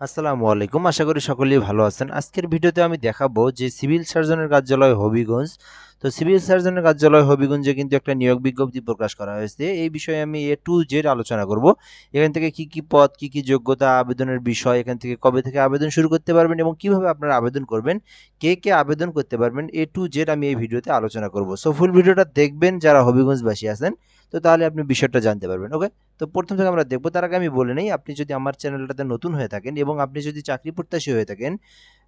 আসসালামু আলাইকুম। আশা করি সকলেই ভালো আছেন। আজকের ভিডিওতে আমি দেখাবো যে সিভিল সার্জনের কার্যালয় হবিগঞ্জ তো সিভিল সার্জনের কার্যালয় হবিগঞ্জে কিন্তু একটা নিয়োগ বিজ্ঞপ্তি প্রকাশ করা হয়েছে। এই বিষয়ে আমি এ টু জেড আলোচনা করব। এখান থেকে কি কি পদ, কি কি যোগ্যতা, আবেদনের বিষয়, এখান থেকে কবে থেকে আবেদন শুরু করতে পারবেন এবং কীভাবে আপনারা আবেদন করবেন, কে কে আবেদন করতে পারবেন, এ টু জেড আমি এই ভিডিওতে আলোচনা করব। সো ফুল ভিডিওটা দেখবেন যারা হবিগঞ্জবাসী আছেন, তো তাহলে আপনি বিষয়টা জানতে পারবেন ওকে তো প্রথম থেকে আমরা দেখব, তার আগে আমি বলে নেই, আপনি যদি আমার চ্যানেলটাতে নতুন হয়ে থাকেন এবং আপনি যদি চাকরি প্রত্যাশী হয়ে থাকেন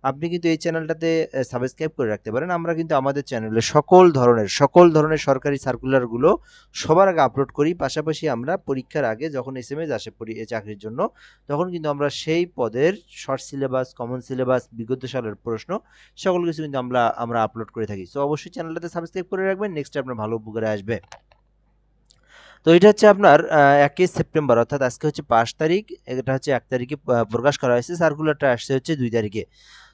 আপনি কিন্তু এই চ্যানেলটাতে সাবস্ক্রাইব করে রাখতে পারেন। আমরা কিন্তু আমাদের চ্যানেলে সকল ধরনের সকল ধরনের সরকারি সার্কুলারগুলো সবার আগে আপলোড করি। পাশাপাশি আমরা পরীক্ষার আগে যখন এস এম এস আসে চাকরির জন্য, তখন কিন্তু আমরা সেই পদের শর্ট সিলেবাস কমন সিলেবাস বিগত সালের প্রশ্ন, সকল কিছু কিন্তু আমরা আমরা আপলোড করে থাকি। সো অবশ্যই চ্যানেলটাতে সাবস্ক্রাইব করে রাখবেন নেক্সট আপনার ভালো উপকারে আসবে। তো এটা হচ্ছে আপনার একই সেপ্টেম্বর, অর্থাৎ আজকে হচ্ছে পাঁচ তারিখ, এটা হচ্ছে এক তারিখে প্রকাশ করা হয়েছে। সার্কুলারটা আসছে হচ্ছে দুই তারিখে।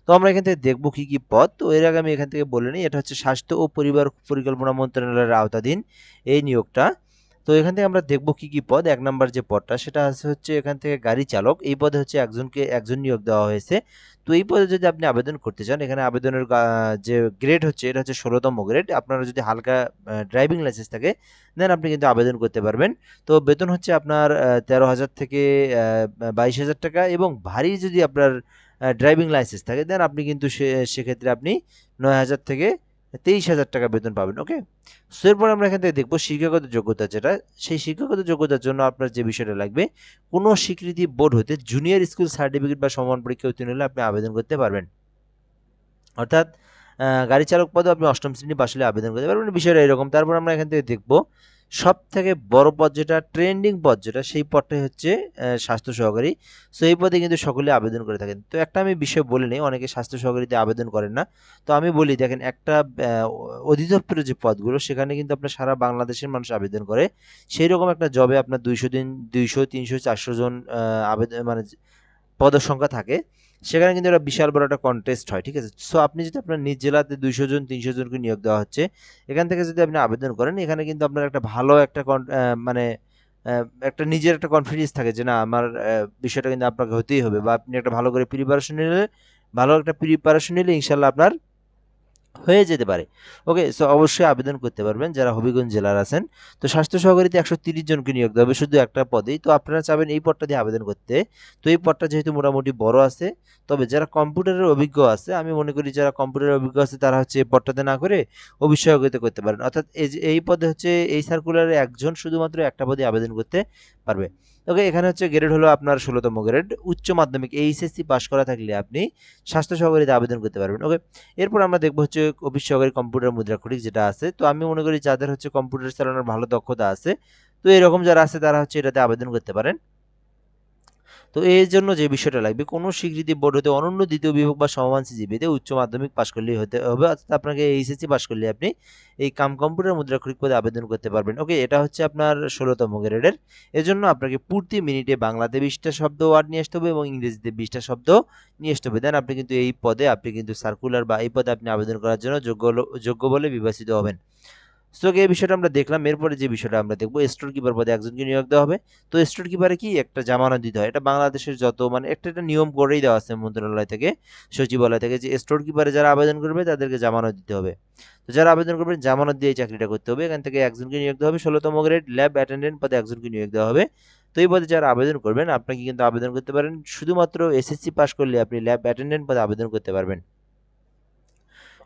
তো আমরা এখান থেকে দেখব কি কি পদ তো এর আগে আমি এখান থেকে বলে নিই, এটা হচ্ছে স্বাস্থ্য ও পরিবার পরিকল্পনা মন্ত্রণালয়ের আওতাধীন এই নিয়োগটা। তো এখান থেকে আমরা দেখব কি কি পদ। এক নম্বর যে পদটা, সেটা আছে হচ্ছে এখান থেকে গাড়ি চালক। এই পদে হচ্ছে একজনকে একজন নিয়োগ দেওয়া হয়েছে। তো এই পদে যদি আপনি আবেদন করতে চান, এখানে আবেদনের যে গ্রেড হচ্ছে, এটা হচ্ছে ষোলোতম গ্রেড আপনারা যদি হালকা ড্রাইভিং লাইসেন্স থাকে দেন আপনি কিন্তু আবেদন করতে পারবেন। তো বেতন হচ্ছে আপনার তেরো হাজার থেকে বাইশ হাজার টাকা এবং ভারী যদি আপনার ড্রাইভিং লাইসেন্স থাকে দেন আপনি কিন্তু সেক্ষেত্রে আপনি নয় হাজার থেকে তেইশ হাজার টাকা বেতন পাবেন ওকে সো এরপর আমরা এখান থেকে দেখব শিক্ষাগত যোগ্যতা যেটা, সেই শিক্ষাগত যোগ্যতার জন্য আপনার যে বিষয়টা লাগবে, কোনো স্বীকৃতি বোর্ড হতে জুনিয়র স্কুল সার্টিফিকেট বা সমান পরীক্ষা উত্তীর্ণ হলে আপনি আবেদন করতে পারবেন। অর্থাৎ গাড়ি চালক পদে আপনি অষ্টম শ্রেণি হলে আবেদন করতে পারবেন, বিষয়টা এরকম। তারপর আমরা এখান থেকে দেখব সব থেকে বড় পদ যেটা ট্রেন্ডিং পদ যেটা, সেই পদটাই হচ্ছে স্বাস্থ্য সহকারী। সো এই পদে কিন্তু সকলে আবেদন করে থাকেন। তো একটা আমি বিষয় বলে নিই, অনেকে স্বাস্থ্য সহকারীতে আবেদন করেন না। তো আমি বলি, দেখেন, একটা অধিদপ্তরের যে পদগুলো, সেখানে কিন্তু আপনার সারা বাংলাদেশের মানুষ আবেদন করে। সেই রকম একটা জবে আপনার দুইশো দিন, দুইশো, তিনশো, চারশো জন আবেদন মানে পদের সংখ্যা থাকে। সেখানে কিন্তু একটা বিশাল বড় একটা কন্টেস্ট হয়, ঠিক আছে? সো আপনি যদি আপনার নিজ জেলাতে দুইশো জন, তিনশো জনকে নিয়োগ দেওয়া হচ্ছে, এখান থেকে যদি আপনি আবেদন করেন, এখানে কিন্তু আপনার একটা ভালো একটা মানে একটা নিজের একটা কনফিডেন্স থাকে যে না, আমার বিষয়টা কিন্তু আপনাকে হতেই হবে বা আপনি একটা ভালো করে প্রিপারেশন নিলে, ভালো একটা প্রিপারেশন নিলে ইনশাল্লাহ আপনার হয়ে যেতে পারে। ওকে সো অবশ্যই আবেদন করতে পারবেন যারা হবিগঞ্জ জেলার আছেন। তো স্বাস্থ্য সহকারীতে একশো তিরিশ জনকে নিয়োগ দেওয়া হবে শুধু একটা পদেই। তো আপনারা চাবেন এই পদটা দিয়ে আবেদন করতে। তো এই পদটা যেহেতু মোটামুটি বড় আছে, তবে যারা কম্পিউটারের অভিজ্ঞ আছে, আমি মনে করি যারা কম্পিউটারের অভিজ্ঞ আছে, তারা হচ্ছে এই পদটাতে না করে অভিষেকতে করতে পারেন। অর্থাৎ এই পদে হচ্ছে এই সার্কুলারে একজন শুধুমাত্র একটা পদে আবেদন করতে পারবে। ওকে, এখানে হচ্ছে গ্রেড হলো আপনার ষোলোতম গ্রেড উচ্চ মাধ্যমিক, এইচএসসি পাশ করা থাকলে আপনি স্বাস্থ্য সহকারীতে আবেদন করতে পারবেন, ওকে? এরপর আমরা দেখব হচ্ছে অফিস সহকারী কম্পিউটার মুদ্রাক্ষরিক যেটা আছে। তো আমি মনে করি যাদের হচ্ছে কম্পিউটার চালানোর ভালো দক্ষতা আছে, তো এরকম যারা আছে তারা হচ্ছে এটাতে আবেদন করতে পারেন। তো এর জন্য যে বিষয়টা লাগবে, কোনো স্বীকৃতি বোর্ড হতে অনন্য দ্বিতীয় বিভাগ বা সমমান সিজিপিতে উচ্চ মাধ্যমিক পাশ করলেই হতে হবে। অর্থাৎ আপনাকে এইচএসসি পাশ করলে আপনি এই কাম কম্পিউটার মুদ্রাক্ষরিক পদে আবেদন করতে পারবেন। ওকে এটা হচ্ছে আপনার ষোলোতম গ্রেডের এজন্য আপনাকে প্রতি মিনিটে বাংলাতে বিশটা শব্দ ওয়ার্ড নিয়ে আসতে হবে এবং ইংরেজিতে বিশটা শব্দ নিয়ে আসতে হবে। দেন আপনি কিন্তু এই পদে, আপনি কিন্তু সার্কুলার বা এই পদে আপনি আবেদন করার জন্য যোগ্য যোগ্য বলে বিবেচিত হবেন। সো এই বিষয়টা আমরা দেখলাম। এরপরে যে বিষয়টা আমরা দেখব স্টোর কিপার পদে একজনকে নিয়োগ দেওয়া হবে। তো স্টোর কিপারে কি একটা জামানত দিতে হয়? এটা বাংলাদেশের যত মানে একটা একটা নিয়ম করেই দেওয়া আছে মন্ত্রণালয় থেকে, সচিবালয় থেকে যে স্টোর কিপারে যারা আবেদন করবে, তাদেরকে জামানত দিতে হবে। তো যারা আবেদন করবেন, জামানত দিয়ে চাকরিটা করতে হবে। এখান থেকে একজনকে নিয়োগ দেওয়া হবে, ষোলোতম গ্রেড ল্যাব অ্যাটেন্ডেন্ট পদে একজনকে নিয়োগ দেওয়া হবে। তো এই পদে যারা আবেদন করবেন, আপনাকে কিন্তু আবেদন করতে পারেন। শুধুমাত্র এসএসসি পাস করলে আপনি ল্যাব অ্যাটেন্ডেন্ট পদে আবেদন করতে পারবেন।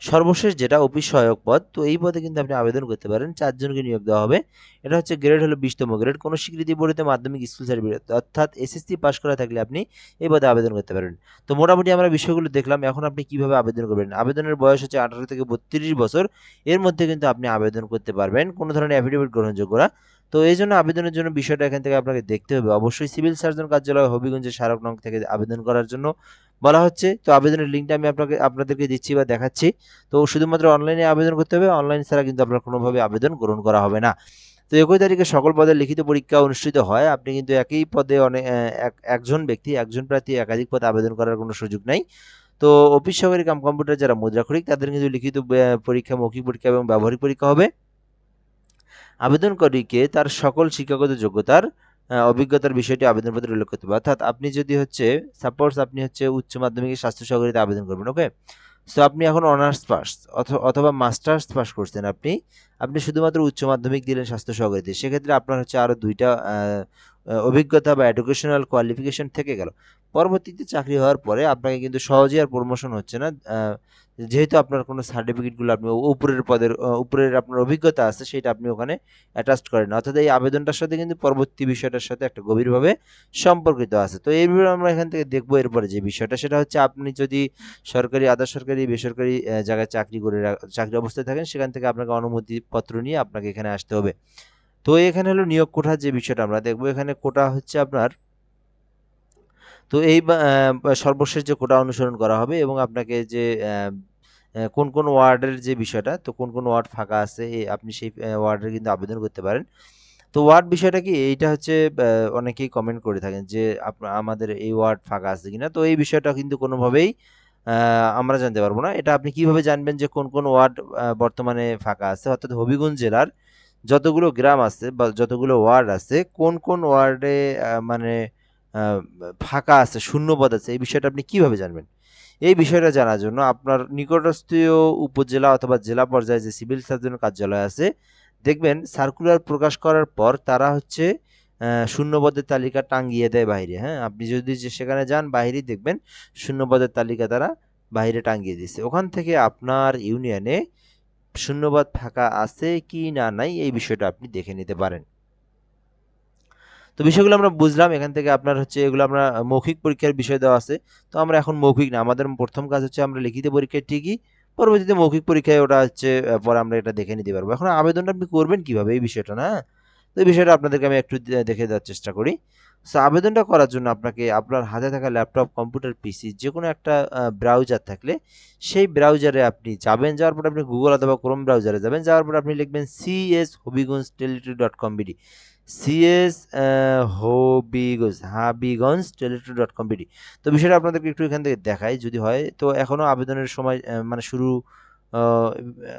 সর্বশেষ যেটা অফিস সহায়ক পদ, তো এই পদে কিন্তু আপনি আবেদন করতে পারেন। চারজনকে নিয়োগ দেওয়া হবে। এটা হচ্ছে গ্রেড হলো বিশতম গ্রেড কোনো স্বীকৃতি বোর্ডে মাধ্যমিক স্কুল সার্টিফিকেট অর্থাৎ এসএসসি পাস করা থাকলে আপনি এই পদে আবেদন করতে পারবেন তো মোটামুটি আমরা বিষয়গুলো দেখলাম। এখন আপনি কীভাবে আবেদন করবেন? আবেদনের বয়স হচ্ছে আঠারো থেকে বত্রিশ বছর। এর মধ্যে কিন্তু আপনি আবেদন করতে পারবেন। কোনো ধরনের অ্যাফিডেভিট গ্রহণযোগ্য না। তো এই জন্য আবেদনের জন্য বিষয়টা এখান থেকে আপনাকে দেখতে হবে। অবশ্যই সিভিল সার্জন কার্যালয় হবিগঞ্জের স্মারক নং থেকে আবেদন করার জন্য বলা হচ্ছে। তো আবেদনের লিঙ্কটা আমি আপনাকে, আপনাদেরকে দিচ্ছি বা দেখাচ্ছি। তো শুধুমাত্র অনলাইনে আবেদন করতে হবে। অনলাইন ছাড়া কিন্তু আপনার কোনোভাবে আবেদন গ্রহণ করা হবে না। তো একই তারিখে সকল পদের লিখিত পরীক্ষা অনুষ্ঠিত হয়। আপনি কিন্তু একই পদে অনেক এক- একজন ব্যক্তি, একজন প্রার্থী একাধিক পদে আবেদন করার কোনো সুযোগ নাই। তো অফিস সহকারী কাম কম্পিউটার যারা মুদ্রাক্ষরিক, তাদের কিন্তু লিখিত পরীক্ষা, মৌখিক পরীক্ষা এবং ব্যবহারিক পরীক্ষা হবে। আবেদনকারীকে তার সকল শিক্ষাগত যোগ্যতার অভিজ্ঞতার বিষয়টি আবেদনপত্রে উল্লেখ করতে হবে। অর্থাৎ আপনি যদি হচ্ছে সাপোজ আপনি হচ্ছে উচ্চ মাধ্যমিকে স্বাস্থ্য সহকারীতে আবেদন করবেন ওকে সো আপনি এখন অনার্স পাস অথবা মাস্টার্স পাস করছেন আপনি আপনি শুধুমাত্র উচ্চ মাধ্যমিক দিলেন স্বাস্থ্য সহকারীতে, সেক্ষেত্রে আপনার হচ্ছে আরও দুইটা অভিজ্ঞতা বা এডুকেশনাল কোয়ালিফিকেশন থেকে গেল। পরবর্তীতে চাকরি হওয়ার পরে আপনাকে কিন্তু সহজে আর প্রমোশন হচ্ছে না। যেহেতু আপনার কোনো সার্টিফিকেটগুলো আপনি উপরের পদের উপরের আপনার অভিজ্ঞতা আছে, সেটা আপনি ওখানে অ্যাটাচ করেন। অর্থাৎ এই আবেদনটার সাথে কিন্তু পরবর্তী বিষয়টার সাথে একটা গভীরভাবে সম্পর্কিত আছে। তো এই আমরা এখান থেকে দেখব এরপরে যে বিষয়টা। সেটা হচ্ছে আপনি যদি সরকারি আধা সরকারি বেসরকারি জায়গায় চাকরি করে চাকরি অবস্থায় থাকেন, সেখান থেকে আপনাকে অনুমতিপত্র নিয়ে আপনাকে এখানে আসতে হবে। তো এখানে হলো নিয়োগ কোঠার যে বিষয়টা আমরা দেখব। এখানে কোটা হচ্ছে আপনার তো এই সর্বশেষ যে কোটা অনুসরণ করা হবে এবং আপনাকে যে কোন কোন ওয়ার্ডের যে বিষয়টা, তো কোন কোন ওয়ার্ড ফাঁকা আছে আপনি সেই ওয়ার্ডের কিন্তু আবেদন করতে পারেন। তো ওয়ার্ড বিষয়টা কি, এইটা হচ্ছে অনেকেই কমেন্ট করে থাকেন যে আমাদের এই ওয়ার্ড ফাঁকা আছে কিনা? তো এই বিষয়টা কিন্তু কোনোভাবেই আমরা জানতে পারব না। এটা আপনি কীভাবে জানবেন যে, কোন কোন ওয়ার্ড বর্তমানে ফাঁকা আছে? অর্থাৎ হবিগঞ্জ জেলার যতগুলো গ্রাম আছে বা যতগুলো ওয়ার্ড আছে, কোন কোন ওয়ার্ডে মানে ফাঁকা আছে, শূন্যপদ আছে, এই বিষয়টা আপনি কীভাবে জানবেন? এই বিষয়টা জানার জন্য আপনার নিকটস্থীয় উপজেলা অথবা জেলা পর্যায়ে যে সিভিল সার্জনের কার্যালয় আছে, দেখবেন সার্কুলার প্রকাশ করার পর তারা হচ্ছে শূন্যপদের তালিকা টাঙ্গিয়ে দেয় বাইরে হ্যাঁ? আপনি যদি যে সেখানে যান বাইরেই দেখবেন শূন্যপদের তালিকা তারা বাইরে টাঙ্গিয়ে দিয়েছে। ওখান থেকে আপনার ইউনিয়নে শূন্যপদ ফাঁকা আছে কি না নাই এই বিষয়টা আপনি দেখে নিতে পারেন। তো বিষয়গুলো আমরা বুঝলাম, এখান থেকে আপনার হচ্ছে এগুলো আমরা মৌখিক পরীক্ষার বিষয় দেওয়া আছে, তো আমরা এখন মৌখিক না, আমাদের প্রথম কাজ হচ্ছে আমরা লিখিত পরীক্ষায় ঠিকই, পরবর্তীতে মৌখিক পরীক্ষায় ওটা হচ্ছে পরে আমরা এটা দেখে নিতে পারব। এখন আবেদনটা আপনি করবেন কীভাবে এই বিষয়টা, না? তো এই বিষয়টা আপনাদেরকে আমি একটু দেখে দেওয়ার চেষ্টা করি। সো আবেদনটা করার জন্য আপনাকে আপনার হাতে থাকা ল্যাপটপ, কম্পিউটার, পিসি যে কোনো একটা ব্রাউজার থাকলে সেই ব্রাউজারে আপনি যাবেন, যাওয়ার পর আপনি গুগল অথবা ক্রোম ব্রাউজারে যাবেন, যাওয়ার পর আপনি লিখবেন CS Habiganj teletalk dot com BD CS Habiganj Habiganj teletalk dot com BD তো বিষয়টা আপনাদেরকে একটু এখান থেকে দেখাই, যদি হয়। তো এখনও আবেদনের সময় মানে শুরু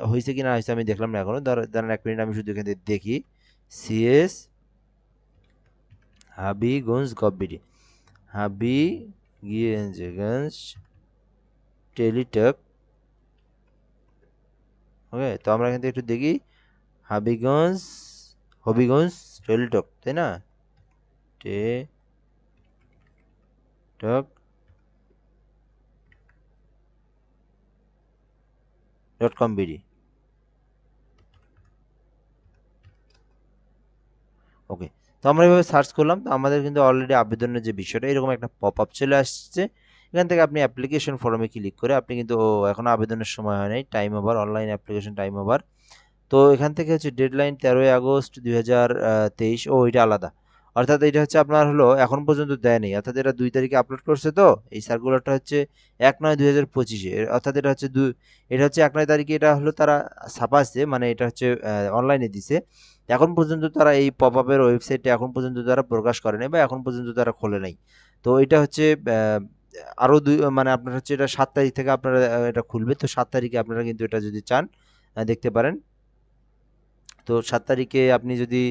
হয়েছে কি না হয়েছে আমি দেখলাম না এখনও দাঁড়ান এক মিনিট, আমি শুধু এখান থেকে দেখি। সিএস হাবিগঞ্জ গব্বিডি হাবিগঞ্জ টেলিটক ওকে তো আমরা এখান থেকে একটু দেখি। হাবিগঞ্জ হবিগঞ্জ টেলিটক তাই না? টে, টক, ডট কম বিডি। ওকে, তো আমরা এভাবে সার্চ করলাম, তো আমাদের কিন্তু অলরেডি আবেদনের যে বিষয়টা, এরকম একটা পপ আপ চলে আসছে। এখান থেকে আপনি অ্যাপ্লিকেশন ফর্মে ক্লিক করে, আপনি কিন্তু এখনও আবেদনের সময় হয় নাই time over online application time over তো এখান থেকে হচ্ছে ডেডলাইন তেরোই আগস্ট দুই হাজার তেইশ, ও এটা আলাদা। অর্থাৎ এটা হচ্ছে আপনার হলো এখন পর্যন্ত দেয়নি, অর্থাৎ এটা দুই তারিখে আপলোড করছে তো, এই সার্কুলারটা হচ্ছে এক নয় দুই হাজার পঁচিশে, অর্থাৎ এটা হচ্ছে দু, এটা হচ্ছে এক নয় তারিখে এটা হলো তারা ছাপাচ্ছে মানে এটা হচ্ছে অনলাইনে দিছে। এখন পর্যন্ত তারা এই পপ আপের ওয়েবসাইটে এখন পর্যন্ত তারা প্রকাশ করে নাই বা এখন পর্যন্ত তারা খোলে নাই। তো এটা হচ্ছে আরও দুই মানে আপনার হচ্ছে এটা সাত তারিখ থেকে আপনারা এটা খুলবে, তো সাত তারিখে আপনারা কিন্তু এটা যদি চান দেখতে পারেন। তো সাত তারিখে আপনি যদি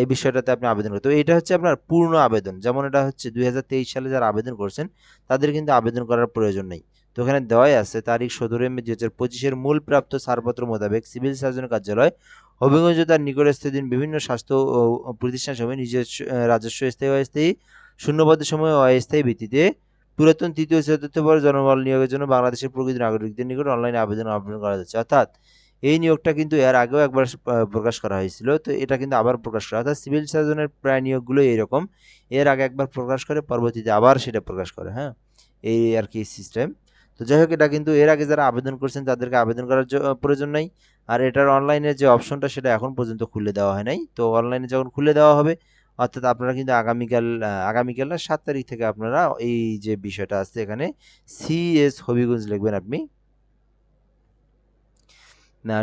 এই বিষয়টাতে আপনি আবেদন করেন। তো এটা হচ্ছে আপনার পূর্ণ আবেদন। যেমন এটা হচ্ছে দুই সালে যারা আবেদন করছেন, তাদের কিন্তু আবেদন করার প্রয়োজন নেই। তো এখানে দেওয়াই আছে, তারিখ সতেরোই মে দুই হাজার পঁচিশের মূল প্রাপ্ত ছাড়পত্র মোতাবেক সিভিল সার্জন কার্যালয়, হবিগঞ্জ তার নিকটস্থ দিন বিভিন্ন স্বাস্থ্য প্রতিষ্ঠান সময় নিজস্ব রাজস্ব স্থায়ী, অস্থায়ী শূন্যপদের সময় অস্থায়ী ভিত্তিতে পুরাতন তৃতীয় চতুর্থ পর জনবল নিয়োগের জন্য বাংলাদেশের প্রকৃত নাগরিকদের নিকট অনলাইনে আবেদন আবেদন করা যাচ্ছে। অর্থাৎ এই নিয়োগটা কিন্তু এর আগেও একবার প্রকাশ করা হয়েছিল। তো এটা কিন্তু আবার প্রকাশ করা অর্থাৎ সিভিল সার্জনের প্রায় নিয়োগগুলো এইরকম এর আগে একবার প্রকাশ করে, পরবর্তীতে আবার সেটা প্রকাশ করে হ্যাঁ? এই আর কি সিস্টেম তো যাই হোক, এটা কিন্তু এর আগে যারা আবেদন করছেন, তাদেরকে আবেদন করার প্রয়োজন নাই। আর এটার অনলাইনে যে অপশনটা সেটা এখন পর্যন্ত খুলে দেওয়া হয় নাই। তো অনলাইনে যখন খুলে দেওয়া হবে, অর্থাৎ আপনারা কিন্তু আগামীকাল আগামীকাল না, সাত তারিখ থেকে আপনারা এই যে বিষয়টা আছে এখানে সিএস হবিগঞ্জ লিখবেন আপনি।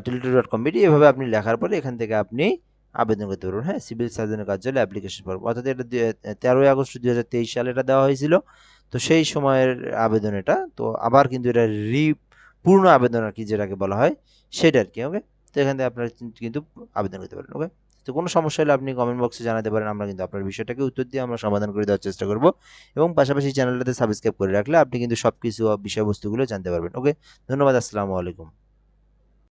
টেলিটু ডট কম এভাবে আপনি লেখার পরে এখান থেকে আপনি আবেদন করতে পারবেন। হ্যাঁ সিভিল সার্জনের কার্যালয়ে অ্যাপ্লিকেশন ফর্ম অর্থাৎ এটা তেরোই আগস্ট দু হাজার তেইশ সালে এটা দেওয়া হয়েছিল। তো সেই সময়ের আবেদন এটা। তো আবার কিন্তু এটা রি, পূর্ণ আবেদন আর কি যেটাকে বলা হয়, সেটা আর কি ওকে তো এখান থেকে আপনারা কিন্তু আবেদন করতে পারেন ওকে তো কোনো সমস্যা হলে আপনি কমেন্ট বক্সে জানাতে পারেন। আমরা কিন্তু আপনার বিষয়টাকে উত্তর দিয়ে আমরা সমাধান করে দেওয়ার চেষ্টা করব। এবং পাশাপাশি চ্যানেলটাতে সাবস্ক্রাইব করে রাখলে আপনি কিন্তু সব কিছু বিষয়বস্তুগুলো জানতে পারবেন ওকে ধন্যবাদ, আসসালামু আলাইকুম।